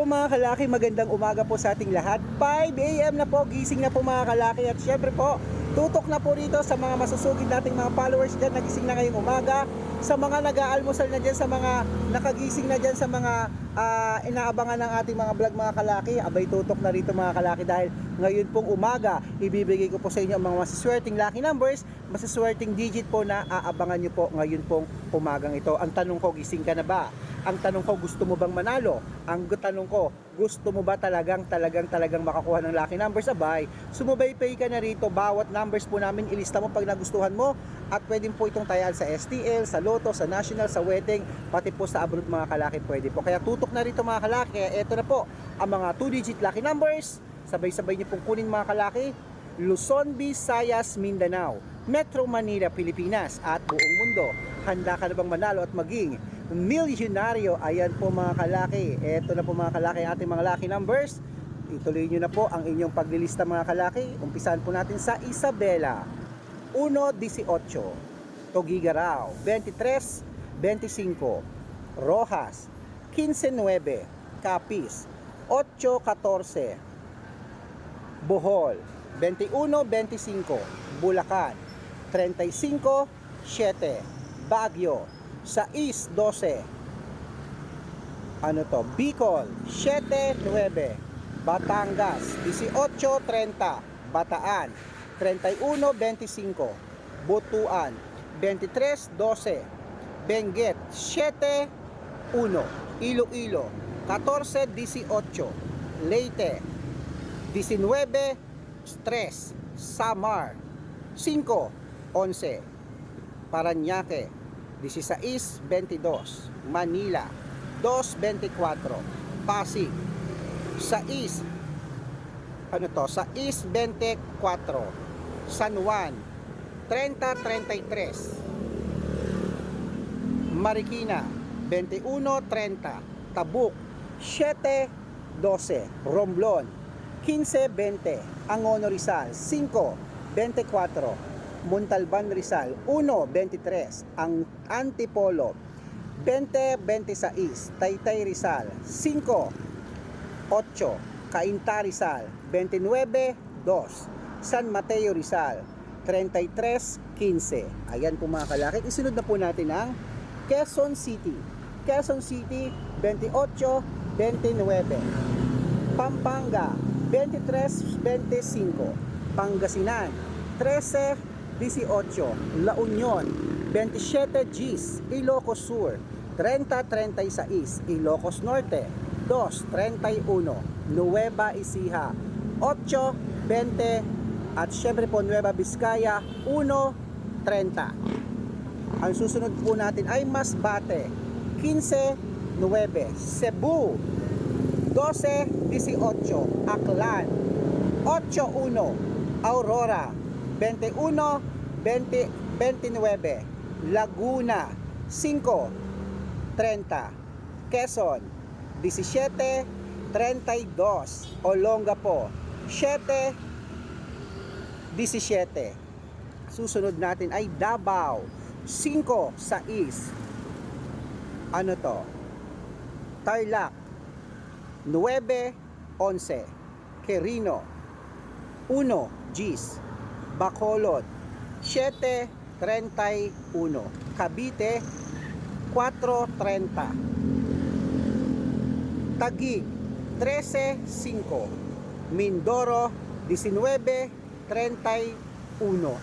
po mga kalaki, magandang umaga po sa ating lahat. 5 a.m. na po, gising na po mga kalaki at syempre po, tutok na po rito sa mga masusugid nating mga followers dyan, nagising na ngayong umaga. Sa mga nag-aalmusal na dyan, sa mga nakagising na dyan, sa mga ah, inaabangan ng ating mga vlog mga kalaki, abay tutok na rito mga kalaki dahil ngayon pong umaga, ibibigay ko po sa inyo ang mga masaswerteng lucky numbers, masaswerteng digit po na aabangan nyo po ngayon pong umagang ito. Ang tanong ko, gising ka na ba? Ang tanong ko, gusto mo bang manalo? Ang tanong ko, gusto mo ba talagang talagang talagang makakuha ng lucky numbers? Abay, sumubay-pay ka na rito. Bawat numbers po namin, ilista mo pag nagustuhan mo. At pwedeng po itong tayaan sa STL, sa Lotto, sa National, sa Wedding, pati po sa abroad mga kalaki pwede po. Kaya tutok na rito mga kalaki. Kaya eto na po, ang mga 2-digit lucky numbers. Sabay-sabay niyo pong kunin mga kalaki. Luzon, Visayas, Mindanao, Metro Manila, Pilipinas at buong mundo. Handa ka na bang manalo at maging milyonaryo? Ayan po mga kalaki. Eto na po mga kalaki ating mga lucky numbers. Ituloy nyo na po ang inyong paglilista mga kalaki. Umpisahan po natin sa Isabela. 1.18 Togigaraw 23.25 Rojas 15.9 Capiz 8.14 Bohol 21.25 Bulacan 35.7 Baguio 6.12 Ano to? Bicol 7.9 Batangas 18.30 Bataan 31.25 Butuan 23.12 Benguet 7.1 Iloilo 14.18 Leyte 19.3 Samar 5.11 Paranaque 16.22 Manila. 2.24 Pasig. 6 ano to, sa East 24, San Juan. 30-33, Marikina. 21-30, Tabuk. 7-12, Romblon. 15-20, Angono Rizal. 5-24, Montalban Rizal. 1-23, ang Antipolo 20-26, Taytay Rizal 5 8 Cainta Rizal 29-2 San Mateo Rizal 33-15 Ayan po mga kalaki. Isunod na po natin ang Quezon City. Quezon City 28-29 Pampanga 23-25 Pangasinan 13-18 La Union 27 Gis Ilocos Sur 30-36 Ilocos Norte 2-31 Nueva Ecija 8-20 at syempre po Nueva Vizcaya 1-30 ang susunod po natin ay Masbate 15-9 Cebu 12-18 Aklan 8-1 Aurora 21-29 Laguna 5-30 Quezon 17-32 Olongapo 7-17 Susunod natin ay Davao 5 sa East. Ano to? Tarlac 9-11 Quirino 1 Gis Bacolod 7.31 Cavite 4.30 Taguig 13.5 Mindoro 19.31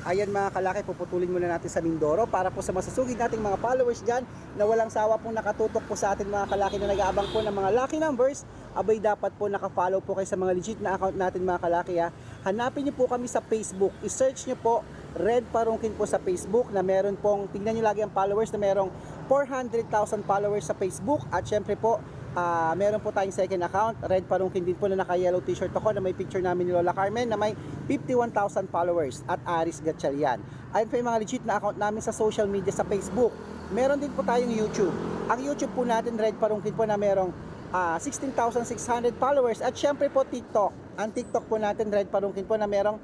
Ayan mga kalaki, puputulin muna natin sa Mindoro para po sa masasugid nating mga followers dyan na walang sawa pong nakatutok po sa atin mga kalaki na nag-aabang po ng mga lucky numbers abay dapat po nakafollow po kayo sa mga legit na account natin mga kalaki ha. Hanapin niyo po kami sa Facebook. I-search niyo po Red Parungkin po sa Facebook na meron pong, tingnan niyo lagi ang followers na merong 400,000 followers sa Facebook at syempre po ah, meron po tayong second account, Red Parungkin din po na naka-yellow t-shirt ako na may picture namin ni Lola Carmen na may 51,000 followers at Aris Gatchalian. Ayun po yung mga legit na account namin sa social media sa Facebook. Meron din po tayong YouTube. Ang YouTube po natin, Red Parungkin po na merong ah, 16,600 followers at syempre po TikTok. Ang TikTok po natin, Red Parungkin po na merong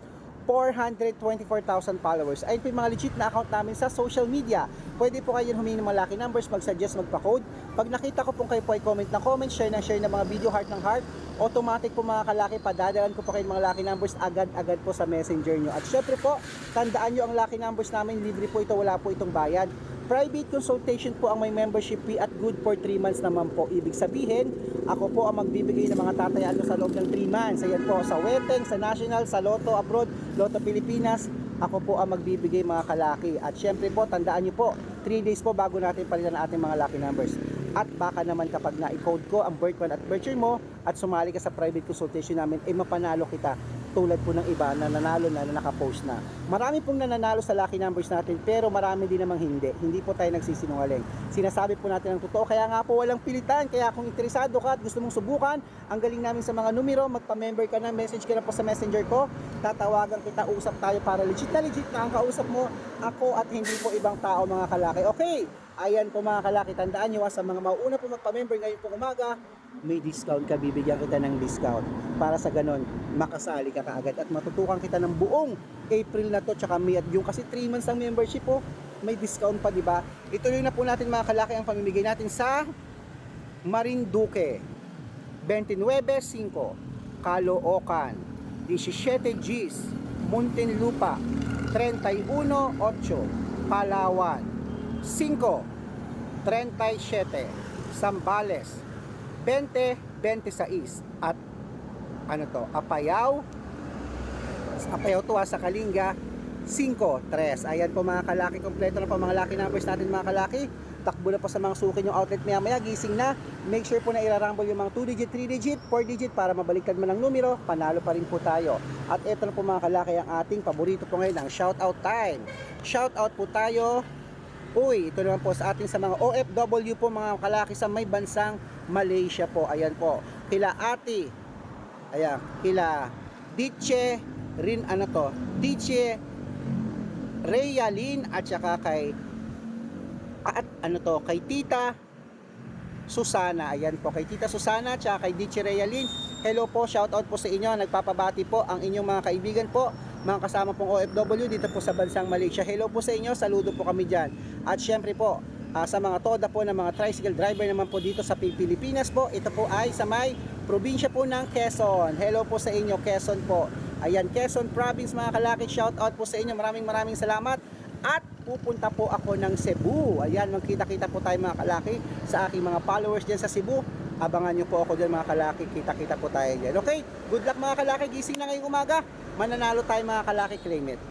424,000 followers. Ayun po yung mga legit na account namin sa social media. Pwede po kayo humingi ng mga lucky numbers, mag-suggest, magpa-code. Pag nakita ko pong kayo po ay comment ng comment, share ng share ng mga video, heart ng heart, automatic po mga kalaki, padadalan ko po kayo ng mga lucky numbers agad-agad po sa messenger nyo. At syempre po, tandaan nyo ang lucky numbers namin, libre po ito, wala po itong bayad. Private consultation po ang may membership fee at good for 3 months naman po. Ibig sabihin, ako po ang magbibigay ng mga tatayaan mo sa loob ng 3 months. Ayan po, sa Weteng, sa National, sa Lotto Abroad, Lotto Pilipinas, ako po ang magbibigay mga kalaki. At syempre po, tandaan nyo po, 3 days po bago natin palitan ang ating mga lucky numbers. At baka naman kapag na-code ko ang birth month at birth year mo at sumali ka sa private consultation namin, eh mapanalo kita tulad po ng iba na nanalo na na nakapost na. Marami pong nananalo sa lucky numbers natin pero marami din namang hindi. Hindi po tayo nagsisinungaling. Sinasabi po natin ang totoo kaya nga po walang pilitan. Kaya kung interesado ka at gusto mong subukan, ang galing namin sa mga numero, magpa-member ka na, message ka na po sa messenger ko, tatawagan kita, usap tayo para legit na legit na ang kausap mo ako at hindi po ibang tao mga kalaki. Okay, ayan po mga kalaki, tandaan nyo sa mga mauuna po magpa-member ngayon po umaga, may discount ka, bibigyan kita ng discount. Para sa ganon, makasali ka kaagad at matutukan kita ng buong April na to tsaka May at June. Kasi 3 months ang membership po may discount pa di ba ituloy na po natin mga kalaki ang pamimigay natin sa Marinduque 29.5 Caloocan 17 Gs Muntinlupa 31.8 Palawan 5 37 Sambales 20-26 at ano to, Apayao Apayao to ha, sa Kalinga 5-3 ayan po mga kalaki kompleto na po mga laki numbers natin mga kalaki. Takbo na po sa mga suki yung outlet maya maya gising na. Make sure po na irarambol yung mga 2 digit 3 digit 4 digit para mabaliktad man ang numero panalo pa rin po tayo. At ito na po mga kalaki ang ating paborito po ngayon ang shout out time. Shout out po tayo Uy, ito naman po sa ating sa mga OFW po mga kalaki sa may bansang Malaysia po. Ayan po. Kila Ate. Ayan. Kila Diche Rin ano to? Diche Reyalin at saka kay at ano to? Kay Tita Susana. Ayan po. Kay Tita Susana at saka kay Diche Reyalin. Hello po. Shout out po sa inyo. Nagpapabati po ang inyong mga kaibigan po mga kasama pong OFW dito po sa bansang Malaysia. Hello po sa inyo, saludo po kami dyan. At syempre po, ah, sa mga toda po ng mga tricycle driver naman po dito sa Pilipinas po, ito po ay sa may probinsya po ng Quezon. Hello po sa inyo, Quezon po. Ayan, Quezon Province mga kalaki, shout out po sa inyo. Maraming maraming salamat. At pupunta po ako ng Cebu. Ayan, magkita-kita po tayo mga kalaki sa aking mga followers dyan sa Cebu. Abangan nyo po ako dyan mga kalaki, kita-kita po tayo dyan. Okay, good luck mga kalaki, gising na ngayong umaga. Mananalo tayo mga kalaki, claim it.